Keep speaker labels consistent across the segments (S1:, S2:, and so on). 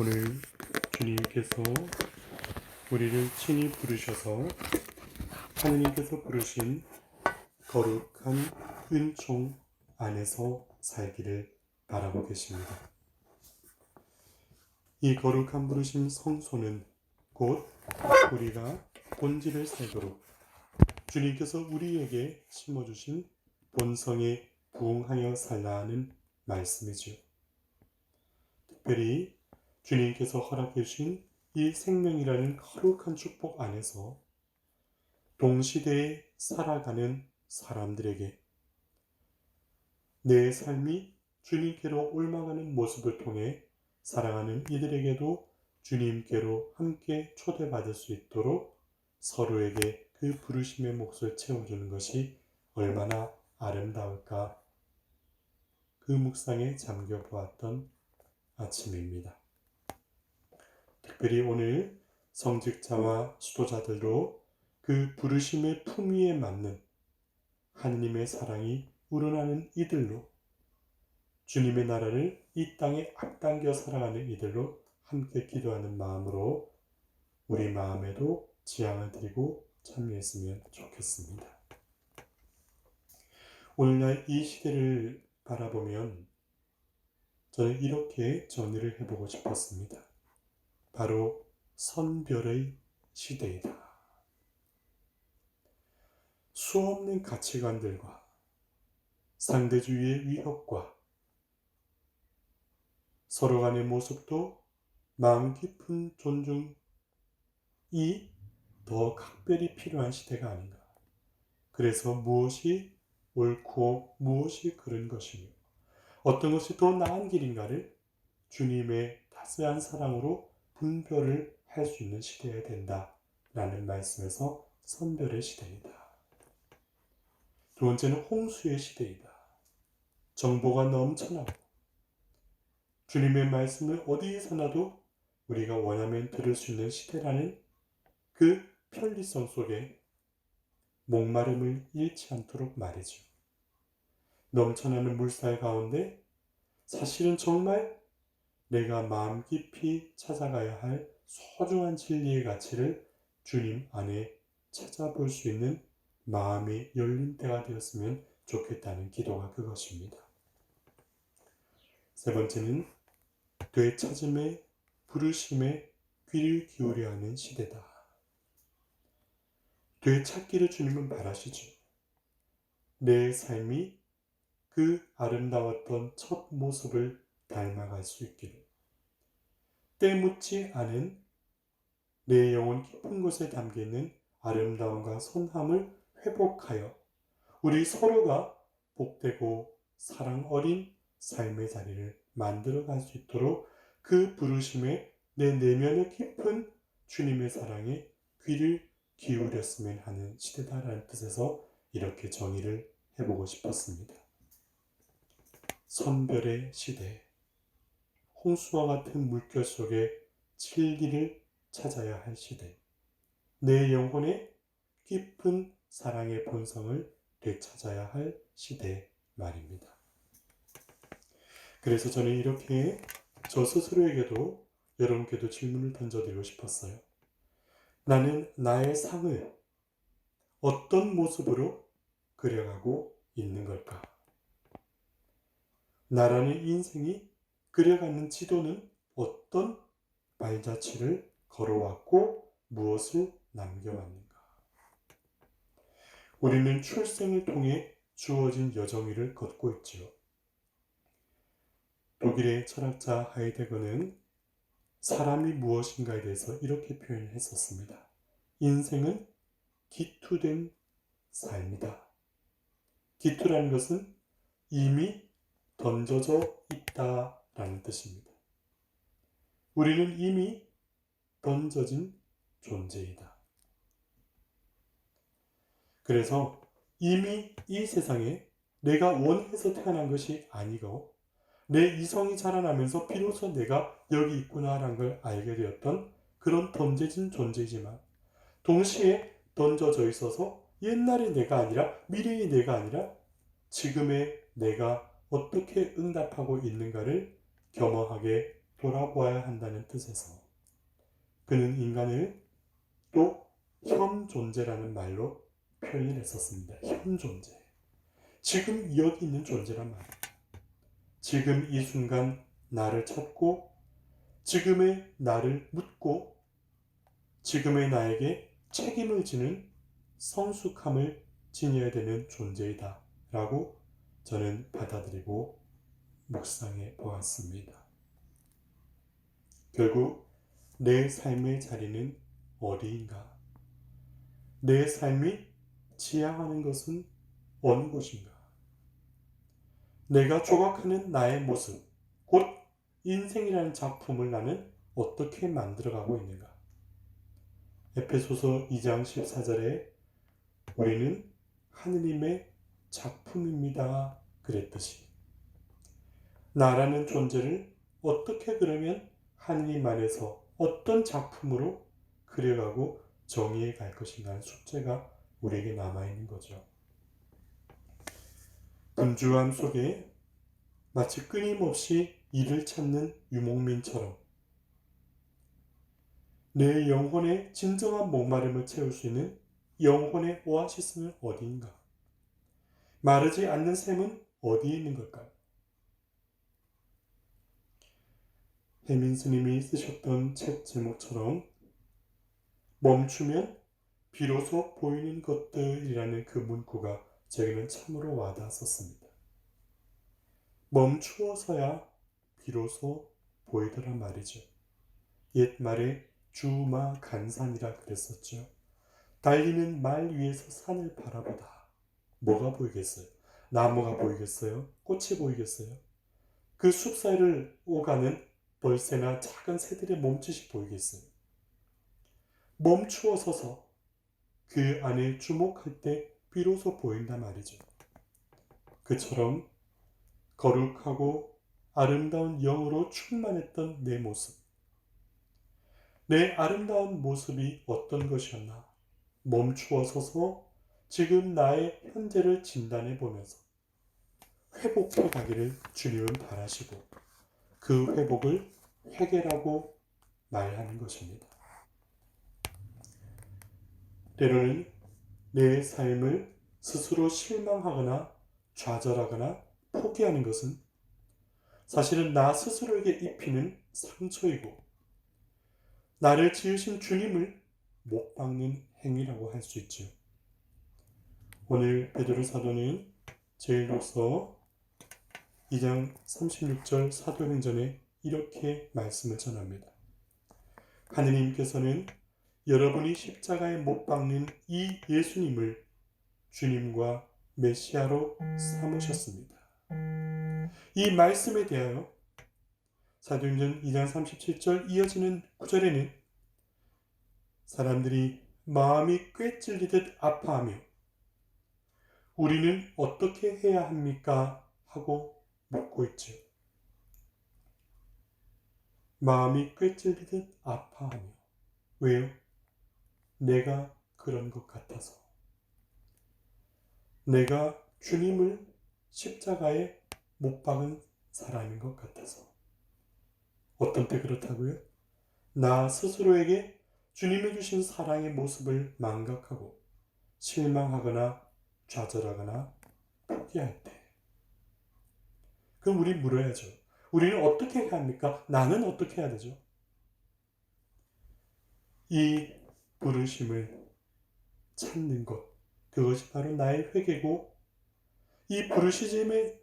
S1: 오늘 주님께서 우리를 친히 부르셔서 하느님께서 부르신 거룩한 은총 안에서 살기를 바라고 계십니다. 이 거룩한 부르심 성소는 곧 우리가 본질을 살도록 주님께서 우리에게 심어주신 본성에 부응하여 살라 하는 말씀이지요. 특별히 주님께서 허락해 주신 이 생명이라는 거룩한 축복 안에서 동시대에 살아가는 사람들에게 내 삶이 주님께로 올라가는 모습을 통해 사랑하는 이들에게도 주님께로 함께 초대받을 수 있도록 서로에게 그 부르심의 몫을 채워주는 것이 얼마나 아름다울까 그 묵상에 잠겨 보았던 아침입니다. 특별히 오늘 성직자와 수도자들로 그 부르심의 품위에 맞는 하느님의 사랑이 우러나는 이들로 주님의 나라를 이 땅에 앞당겨 살아가는 이들로 함께 기도하는 마음으로 우리 마음에도 지향을 드리고 참여했으면 좋겠습니다. 오늘날 이 시대를 바라보면 저는 이렇게 정리를 해보고 싶었습니다. 바로 선별의 시대이다. 수없는 가치관들과 상대주의의 위협과 서로 간의 모습도 마음 깊은 존중이 더 각별히 필요한 시대가 아닌가. 그래서 무엇이 옳고 무엇이 그른 것이며 어떤 것이 더 나은 길인가를 주님의 따스한 사랑으로 분별을 할 수 있는 시대가 된다 라는 말씀에서 선별의 시대이다. 두 번째는 홍수의 시대이다. 정보가 넘쳐나고 주님의 말씀을 어디에서나도 우리가 원하면 들을 수 있는 시대라는 그 편리성 속에 목마름을 잃지 않도록 말이죠. 넘쳐나는 물살 가운데 사실은 정말 내가 마음 깊이 찾아가야 할 소중한 진리의 가치를 주님 안에 찾아볼 수 있는 마음이 열린 때가 되었으면 좋겠다는 기도가 그것입니다. 세 번째는 되찾음의 부르심에 귀를 기울여 하는 시대다. 되찾기를 주님은 바라시죠. 내 삶이 그 아름다웠던 첫 모습을 닮아갈 수 있기를. 때묻지 않은 내 영혼 깊은 곳에 담겨 있는 아름다움과 선함을 회복하여 우리 서로가 복되고 사랑 어린 삶의 자리를 만들어 갈 수 있도록 그 부르심에 내 내면의 깊은 주님의 사랑에 귀를 기울였으면 하는 시대다라는 뜻에서 이렇게 정의를 해보고 싶었습니다. 선별의 시대. 홍수와 같은 물결 속에 진리를 찾아야 할 시대. 내 영혼의 깊은 사랑의 본성을 되찾아야 할 시대 말입니다. 그래서 저는 이렇게 저 스스로에게도 여러분께도 질문을 던져드리고 싶었어요. 나는 나의 상을 어떤 모습으로 그려가고 있는 걸까? 나라는 인생이 그려가는 지도는 어떤 발자취를 걸어왔고 무엇을 남겨왔는가? 우리는 출생을 통해 주어진 여정위를 걷고 있지요. 독일의 철학자 하이데거는 사람이 무엇인가에 대해서 이렇게 표현했었습니다. 인생은 기투된 삶이다. 기투라는 것은 이미 던져져 있다 라는 뜻입니다. 우리는 이미 던져진 존재이다. 그래서 이미 이 세상에 내가 원해서 태어난 것이 아니고 내 이성이 자라나면서 비로소 내가 여기 있구나라는 걸 알게 되었던 그런 던져진 존재지만 동시에 던져져 있어서 옛날의 내가 아니라 미래의 내가 아니라 지금의 내가 어떻게 응답하고 있는가를 겸허하게 돌아보아야 한다는 뜻에서 그는 인간을 또 현 존재라는 말로 표현했었습니다. 현 존재. 지금 여기 있는 존재란 말이에요. 지금 이 순간 나를 찾고 지금의 나를 묻고 지금의 나에게 책임을 지는 성숙함을 지녀야 되는 존재이다. 라고 저는 받아들이고 묵상해 보았습니다. 결국 내 삶의 자리는 어디인가? 내 삶이 지향하는 것은 어느 곳인가? 내가 조각하는 나의 모습, 곧 인생이라는 작품을 나는 어떻게 만들어가고 있는가? 에페소서 2장 14절에 우리는 하느님의 작품입니다. 그랬듯이 나라는 존재를 어떻게 그러면 하느님 안에서 어떤 작품으로 그려가고 정의해 갈 것인가는 숙제가 우리에게 남아있는 거죠. 분주함 속에 마치 끊임없이 이를 찾는 유목민처럼 내 영혼의 진정한 목마름을 채울 수 있는 영혼의 오아시스는 어디인가? 마르지 않는 샘은 어디에 있는 걸까요? 해민 스님이 쓰셨던 책 제목처럼 멈추면 비로소 보이는 것들이라는 그 문구가 제게는 참으로 와닿았었습니다. 멈추어서야 비로소 보이더란 말이죠. 옛말에 주마 간산이라 그랬었죠. 달리는 말 위에서 산을 바라보다 뭐가 보이겠어요? 나무가 보이겠어요? 꽃이 보이겠어요? 그 숲 사이를 오가는 벌새나 작은 새들의 몸짓이 보이겠어요? 멈추어 서서 그 안에 주목할 때 비로소 보인다 말이죠. 그처럼 거룩하고 아름다운 영으로 충만했던 내 모습. 내 아름다운 모습이 어떤 것이었나? 멈추어 서서 지금 나의 현재를 진단해 보면서 회복해 가기를 주님은 바라시고 그 회복을 회개라고 말하는 것입니다. 때로는 내 삶을 스스로 실망하거나 좌절하거나 포기하는 것은 사실은 나 스스로에게 입히는 상처이고 나를 지으신 주님을 못 박는 행위라고 할 수 있죠. 오늘 베드로 사도는 제일로서 2장 36절 사도행전에 이렇게 말씀을 전합니다. 하느님께서는 여러분이 십자가에 못 박는 이 예수님을 주님과 메시아로 삼으셨습니다. 이 말씀에 대하여 사도행전 2장 37절 이어지는 구절에는 사람들이 마음이 꿰찔리듯 아파하며 우리는 어떻게 해야 합니까? 하고 묻고 있죠. 마음이 꿰찔리듯 아파하며 왜요? 내가 그런 것 같아서 내가 주님을 십자가에 못 박은 사람인 것 같아서 어떤 때 그렇다고요? 나 스스로에게 주님이 주신 사랑의 모습을 망각하고 실망하거나 좌절하거나 포기할 때. 그럼 우리 물어야죠. 우리는 어떻게 해야 합니까? 나는 어떻게 해야 되죠? 이 부르심을 찾는 것. 그것이 바로 나의 회개고 이 부르심에,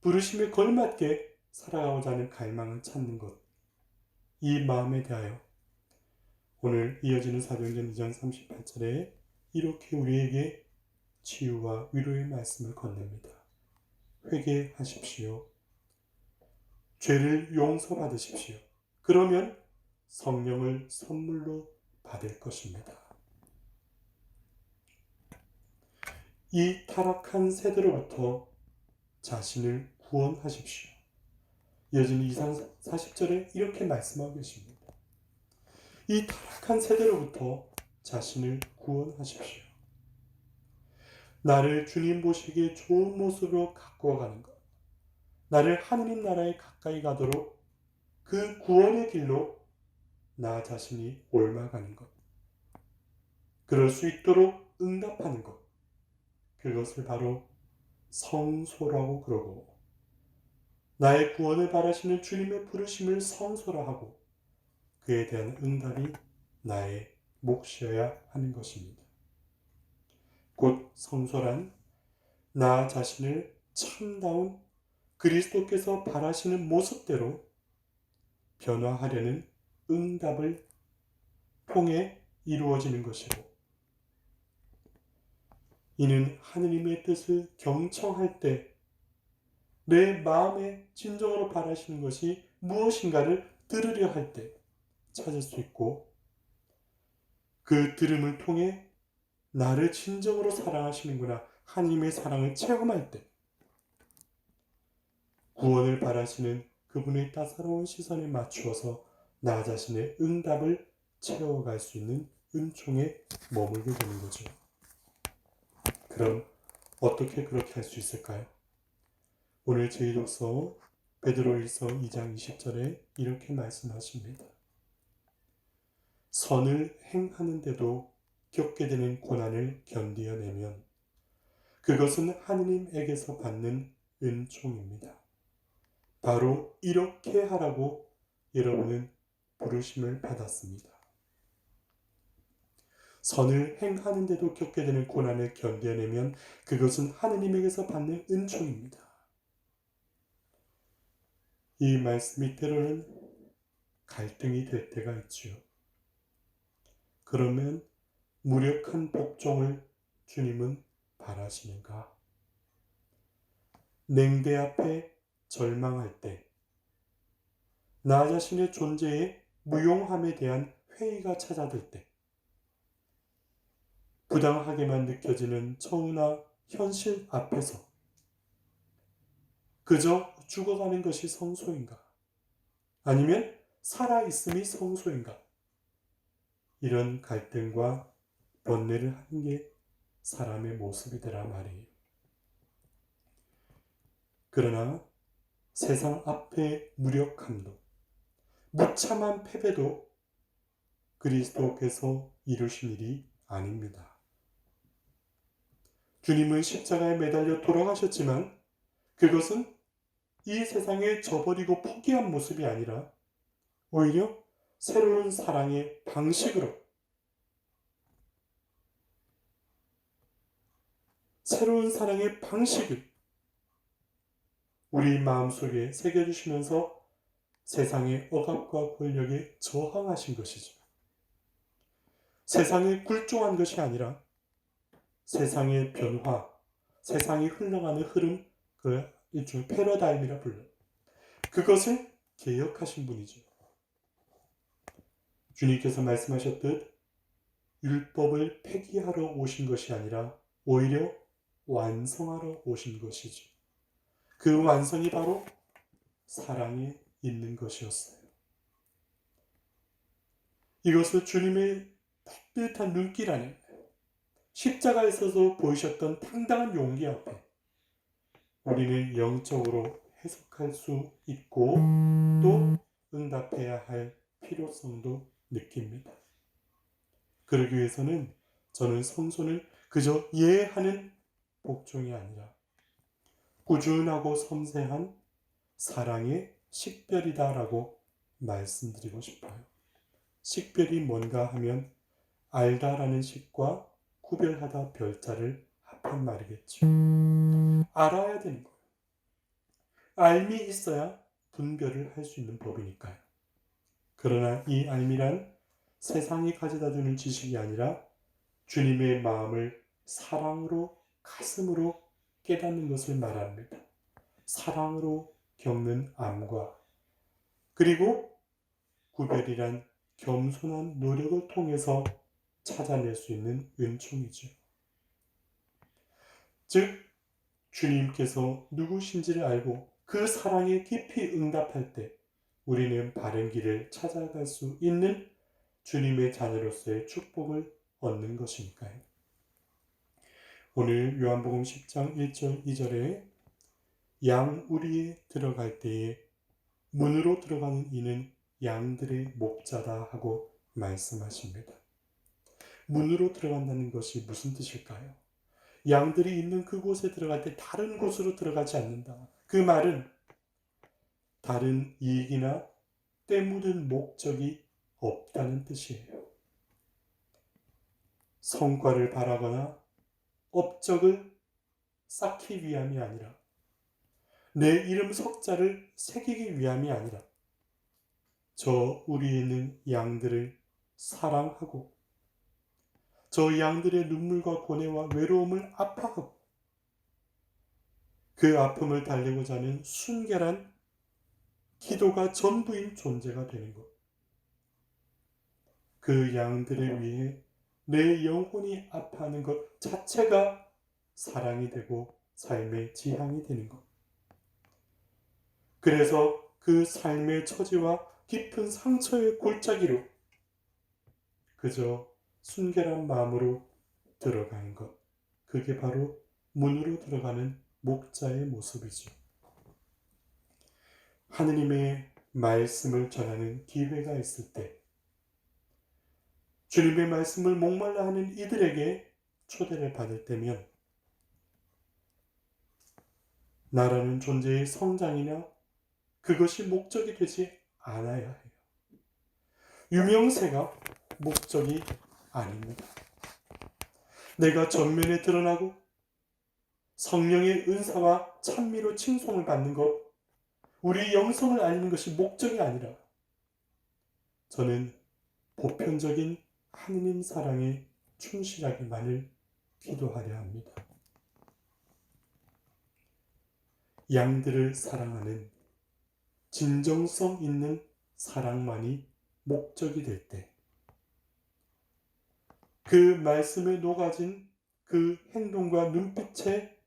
S1: 부르심에 걸맞게 살아가고자 하는 갈망을 찾는 것. 이 마음에 대하여 오늘 이어지는 사도행전 2장 38절에 이렇게 우리에게 치유와 위로의 말씀을 건넵니다. 회개하십시오. 죄를 용서받으십시오. 그러면 성령을 선물로 받을 것입니다. 이 타락한 세대로부터 자신을 구원하십시오. 이어지는 2상 40절에 이렇게 말씀하고 계십니다. 이 타락한 세대로부터 자신을 구원하십시오. 나를 주님 보시기에 좋은 모습으로 가꾸어 가는 것. 나를 하느님 나라에 가까이 가도록 그 구원의 길로 나 자신이 옮아가는 것. 그럴 수 있도록 응답하는 것. 그것을 바로 성소라고 그러고 나의 구원을 바라시는 주님의 부르심을 성소라 하고 그에 대한 응답이 나의 몫이어야 하는 것입니다. 곧 성소란 나 자신을 참다운 그리스도께서 바라시는 모습대로 변화하려는 응답을 통해 이루어지는 것이고 이는 하느님의 뜻을 경청할 때 내 마음에 진정으로 바라시는 것이 무엇인가를 들으려 할 때 찾을 수 있고 그 들음을 통해 나를 진정으로 사랑하시는구나 하나님의 사랑을 체험할 때 구원을 바라시는 그분의 따사로운 시선에 맞추어서 나 자신의 응답을 채워갈 수 있는 은총에 머물게 되는 거죠. 그럼 어떻게 그렇게 할 수 있을까요? 오늘 제1독서 베드로일서 2장 20절에 이렇게 말씀하십니다. 선을 행하는데도 겪게 되는 고난을 견디어내면 그것은 하느님에게서 받는 은총입니다. 바로 이렇게 하라고 여러분은 부르심을 받았습니다. 선을 행하는데도 겪게 되는 고난을 견뎌내면 그것은 하느님에게서 받는 은총입니다. 이 말씀이 때로는 갈등이 될 때가 있지요. 그러면 무력한 복종을 주님은 바라시는가? 냉대 앞에 절망할 때, 나 자신의 존재의 무용함에 대한 회의가 찾아들 때, 부당하게만 느껴지는 처우나 현실 앞에서 그저 죽어가는 것이 성소인가? 아니면 살아있음이 성소인가? 이런 갈등과 번뇌를 하는 게 사람의 모습이더라 말이에요. 그러나 세상 앞의 무력함도 무참한 패배도 그리스도께서 이루신 일이 아닙니다. 주님은 십자가에 매달려 돌아가셨지만 그것은 이 세상에 저버리고 포기한 모습이 아니라 오히려 새로운 사랑의 방식으로 새로운 사랑의 방식을 우리 마음속에 새겨주시면서 세상의 억압과 권력에 저항하신 것이죠. 세상에 굴종한 것이 아니라 세상의 변화, 세상이 흘러가는 흐름, 그 일종의 패러다임이라 불러요. 그것을 개혁하신 분이죠. 주님께서 말씀하셨듯 율법을 폐기하러 오신 것이 아니라 오히려 완성하러 오신 것이죠. 그 완성이 바로 사랑에 있는 것이었어요. 이것을 주님의 따뜻한 눈길 안에 십자가에서도 보이셨던 당당한 용기 앞에 우리는 영적으로 해석할 수 있고 또 응답해야 할 필요성도 느낍니다. 그러기 위해서는 저는 성소를 그저 예하는 복종이 아니라 꾸준하고 섬세한 사랑의 식별이다라고 말씀드리고 싶어요. 식별이 뭔가 하면 알다라는 식과 구별하다 별자를 합한 말이겠죠. 알아야 되는 거예요. 알미 있어야 분별을 할 수 있는 법이니까요. 그러나 이 알미란 세상이 가져다 주는 지식이 아니라 주님의 마음을 사랑으로 가슴으로 깨닫는 것을 말합니다. 사랑으로 겪는 암과 그리고 구별이란 겸손한 노력을 통해서 찾아낼 수 있는 은총이죠. 즉, 주님께서 누구신지를 알고 그 사랑에 깊이 응답할 때 우리는 바른 길을 찾아갈 수 있는 주님의 자녀로서의 축복을 얻는 것이니까요. 오늘 요한복음 10장 1절 2절에 양 우리에 들어갈 때에 문으로 들어가는 이는 양들의 목자다 하고 말씀하십니다. 문으로 들어간다는 것이 무슨 뜻일까요? 양들이 있는 그곳에 들어갈 때 다른 곳으로 들어가지 않는다. 그 말은 다른 이익이나 때 묻은 목적이 없다는 뜻이에요. 성과를 바라거나 업적을 쌓기 위함이 아니라 내 이름 석자를 새기기 위함이 아니라 저 우리에 있는 양들을 사랑하고 저 양들의 눈물과 고뇌와 외로움을 아파하고 그 아픔을 달래고자 하는 순결한 기도가 전부인 존재가 되는 것. 그 양들을 위해 내 영혼이 아파하는 것 자체가 사랑이 되고 삶의 지향이 되는 것. 그래서 그 삶의 처지와 깊은 상처의 골짜기로 그저 순결한 마음으로 들어가는 것. 그게 바로 문으로 들어가는 목자의 모습이죠. 하느님의 말씀을 전하는 기회가 있을 때 주님의 말씀을 목말라 하는 이들에게 초대를 받을 때면 나라는 존재의 성장이나 그것이 목적이 되지 않아야 해요. 유명세가 목적이 아닙니다. 내가 전면에 드러나고 성령의 은사와 찬미로 칭송을 받는 것, 우리 영성을 알리는 것이 목적이 아니라 저는 보편적인 하느님 사랑에 충실하기만을 기도하려 합니다. 양들을 사랑하는 진정성 있는 사랑만이 목적이 될 때, 그 말씀에 녹아진 그 행동과 눈빛에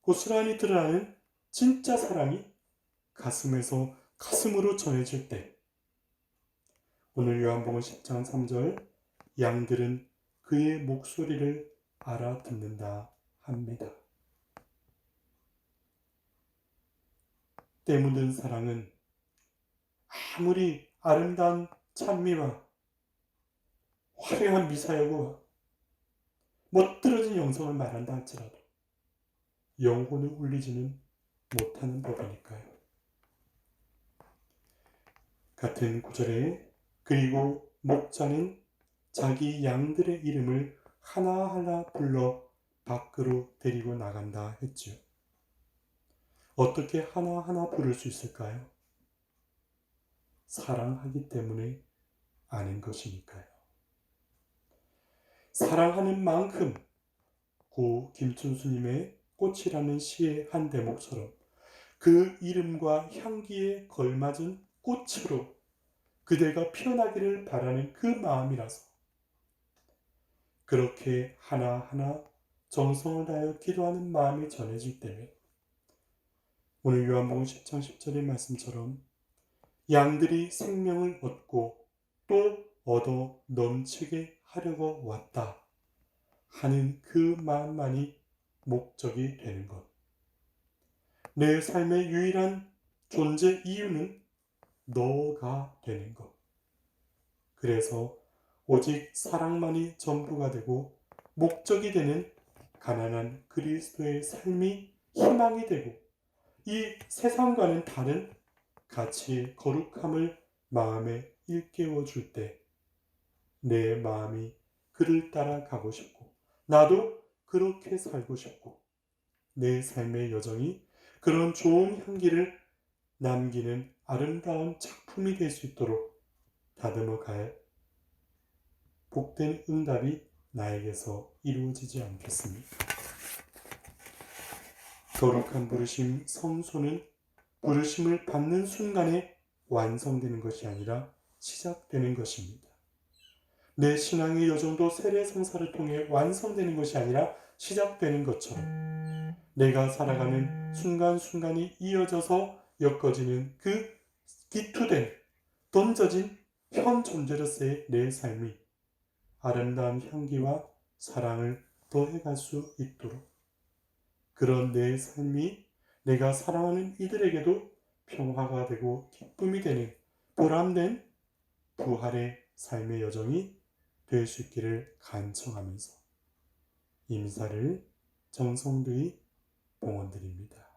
S1: 고스란히 드러나는 진짜 사랑이 가슴에서 가슴으로 전해질 때, 오늘 요한복음 10장 3절 양들은 그의 목소리를 알아듣는다 합니다. 때 묻은 사랑은 아무리 아름다운 찬미와 화려한 미사여구와 멋들어진 영성을 말한다 할지라도 영혼을 울리지는 못하는 법이니까요. 같은 구절에 그리고 목자는 자기 양들의 이름을 하나하나 불러 밖으로 데리고 나간다 했죠. 어떻게 하나하나 부를 수 있을까요? 사랑하기 때문에 아는 것이니까요. 사랑하는 만큼 고 김춘수님의 꽃이라는 시의 한 대목처럼 그 이름과 향기에 걸맞은 꽃으로 그대가 피어나기를 바라는 그 마음이라서 그렇게 하나하나 정성을 다하여 기도하는 마음이 전해질 때면 오늘 요한복음 10장 10절의 말씀처럼 양들이 생명을 얻고 또 얻어 넘치게 하려고 왔다 하는 그 마음만이 목적이 되는 것. 내 삶의 유일한 존재 이유는 너가 되는 것. 그래서 오직 사랑만이 전부가 되고 목적이 되는 가난한 그리스도의 삶이 희망이 되고 이 세상과는 다른 가치의 거룩함을 마음에 일깨워 줄 때 내 마음이 그를 따라가고 싶고 나도 그렇게 살고 싶고 내 삶의 여정이 그런 좋은 향기를 남기는 아름다운 작품이 될 수 있도록 다듬어 갈 복된 응답이 나에게서 이루어지지 않겠습니까? 거룩한 부르심 성소는 부르심을 받는 순간에 완성되는 것이 아니라 시작되는 것입니다. 내 신앙의 여정도 세례 성사를 통해 완성되는 것이 아니라 시작되는 것처럼 내가 살아가는 순간순간이 이어져서 엮어지는 그 기투된 던져진 현 존재로서의 내 삶이 아름다운 향기와 사랑을 더해갈 수 있도록 그런 내 삶이 내가 사랑하는 이들에게도 평화가 되고 기쁨이 되는 보람된 부활의 삶의 여정이 될 수 있기를 간청하면서 임사를 정성들이 봉헌드립니다.